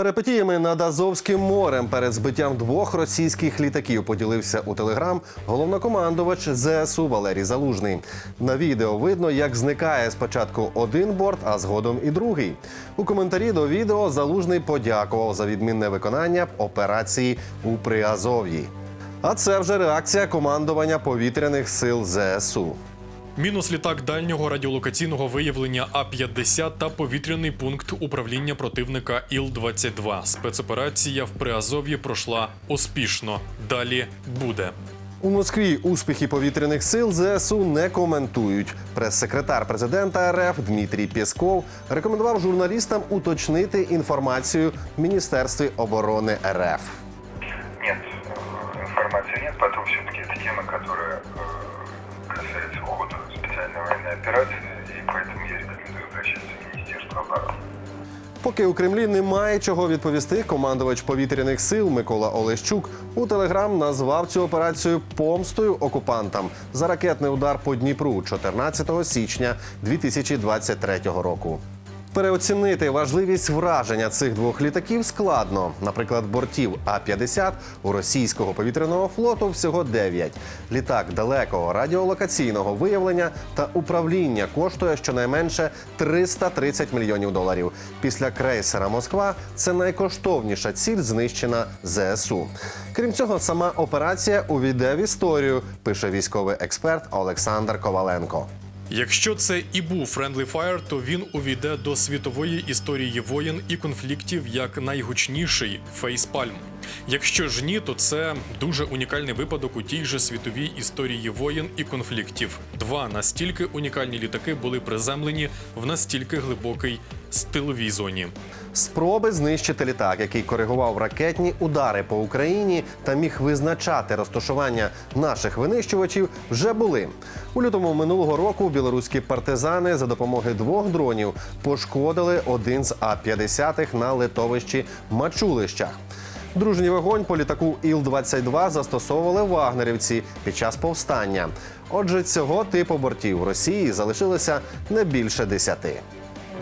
Перипетіями над Азовським морем перед збиттям двох російських літаків поділився у телеграм головнокомандувач ЗСУ Валерій Залужний. На відео видно, як зникає спочатку один борт, а згодом і другий. У коментарі до відео Залужний подякував за відмінне виконання операції у Приазов'ї. А це вже реакція командування повітряних сил ЗСУ. Мінус літак дальнього радіолокаційного виявлення А-50 та повітряний пункт управління противника Іл-22. Спецоперація в Приазов'ї пройшла успішно. Далі буде. У Москві успіхи повітряних сил ЗСУ не коментують. Прес-секретар президента РФ Дмитрій Пєсков рекомендував журналістам уточнити інформацію в Міністерстві оборони РФ. Нет, э, информации нет. Потом все-таки это тема, которая э, касается ухода специальной военной операции, и поэтому я рекомендую обращаться в Министерство обороны. Поки у Кремлі немає чого відповісти, командувач повітряних сил Микола Олещук у телеграм назвав цю операцію помстою окупантам за ракетний удар по Дніпру 14 січня 2023 року. Переоцінити важливість враження цих двох літаків складно. Наприклад, бортів А-50 у російського повітряного флоту всього 9. Літак далекого радіолокаційного виявлення та управління коштує щонайменше 330 мільйонів доларів. Після крейсера Москва це найкоштовніша ціль, знищена ЗСУ. Крім цього, сама операція увійде в історію, пише військовий експерт Олександр Коваленко. Якщо це і був Friendly Fire, то він увійде до світової історії воєн і конфліктів як найгучніший фейспальм. Якщо ж ні, то це дуже унікальний випадок у тій же світовій історії воєн і конфліктів. Два настільки унікальні літаки були приземлені в настільки глибокій стиловій зоні. Спроби знищити літак, який коригував ракетні удари по Україні та міг визначати розташування наших винищувачів, вже були. У лютому минулого року білоруські партизани за допомогою двох дронів пошкодили один з А-50 на литовищі Мачулищах. Дружній вогонь по літаку Іл-22 застосовували вагнерівці під час повстання. Отже, цього типу бортів Росії залишилося не більше десяти.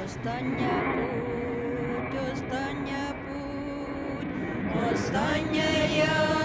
Остання путь, остання путь, остання